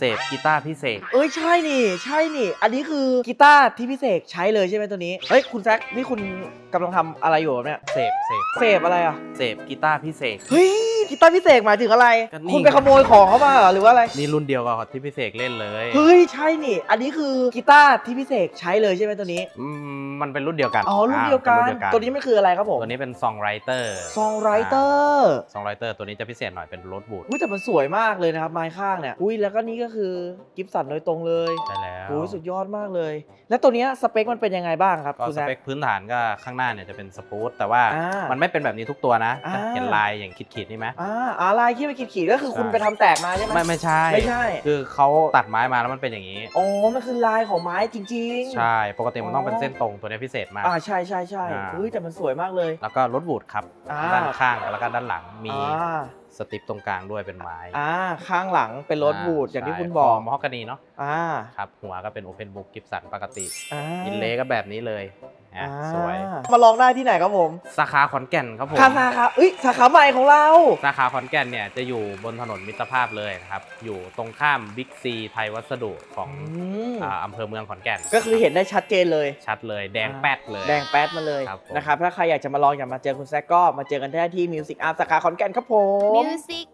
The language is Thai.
เสพกีตาร์พิเศษเอ้ยใช่นี่ ใช่นี่ อันนี้คือกีตาร์ที่พี่เสกใช้เลยใช่ไหมตัวนี้ เฮ้ยคุณแซคนี่คุณกำลังทำอะไรอยู่เนี่ยเสพเสพเสพอะไรอะ เสพกีตาร์พิเศษเฮ้ย กีตาร์พี่เสกหมายถึงอะไร ก็นี่ คุณไปขโมยของเขามาเหรอหรือว่าอะไร นี่รุ่นเดียวกับที่พิเศษเล่นเลยเฮ้ย ใช่นี่ อันนี้คือกีตาร์ที่พี่เสกใช้เลยใช่ไหมตัวนี้ อืมมันเป็นรุ่นเดียวกันอ๋อรุ่นเดียวกัน อ่าป็รุ่ตัวนี้มันคืออะไรครับผมตัวนี้เป็นซองไรเตอร์ซองไรเตอร์ซองไรเตอร์ตัวนี้จะพิเศษหน่อยเป็นรถบูทอุ้ยแต่มันสวยมากเลยนะครับไม้ข้างเนี่ยอุ้ยแล้วก็นี่ก็คือกิฟสันโดยตรงเลยใช่แล้วอุ้ยสุดยอดมากเลย แล้วตัวเนี้ยสเปคมันเป็นยังไงบ้างครับก็คุณสแซค เปคพื้นฐานก็ข้างหน้าเนี่ยจะเป็นสปูตแต่ว่าอ่ามัมันไม่เป็นแบบนี้ทุกตัวนะ อ่าจะเห็นลายอย่างขีดๆนี่ไหมอ่าอาลายที่ไปขีดๆก็คือคุณใช่ไปทำแตกมาใช่ไหม ไม่ไม่ใช่ ไม่ใช่ คือเขาตัดไม้มาแล้วมันเป็นอย่างนี้ อ๋อมันคือลายของไม้จริงๆใช่ ปกติมันต้องเป็นเส้นตรงตัวนี้พิเศษมากอ่าใช่ใช่ใช่อ่า เฮ้ยแต่มันสวยมากเลย แล้วก็รถบูทครับ อ่า ด้านข้างแล้วก็ด้านหลังมีอ่าสติปตรงกลางด้วยเป็นไม้อ่าข้างหลังเป็นรถบูดอย่างที่คุณบอก มอฮอกกานีเนาะอ่าครับหัวก็เป็นโอเพนบุ๊กกิฟสันปกติ อ่าอินเลก็แบบนี้เลย อะอ่าสวย มาลองได้ที่ไหนครับผมสาขาขอนแก่นครับผมคาซาครับเอ้ยสาขาใหม่ของเรา สาขาขอนแก่นเนี่ยจะอยู่บนถนนมิตรภาพเลยนะครับ อยู่ตรงข้ามบิ๊กซีไทยวัสดุของอืมอ่าอำเภอเมืองขอนแก่น ก็คือเห็นได้ชัดเจนเลย ชัดเลยแดงแป๊ดเลย แดงแป๊ดมาเลยครับผมนะครับถ้าใครอยากจะมาลองอยากมาเจอคุณแซกก็มาเจอกันได้ที่มิวสิกอาร์สาขาขอนแก่นครับผม Music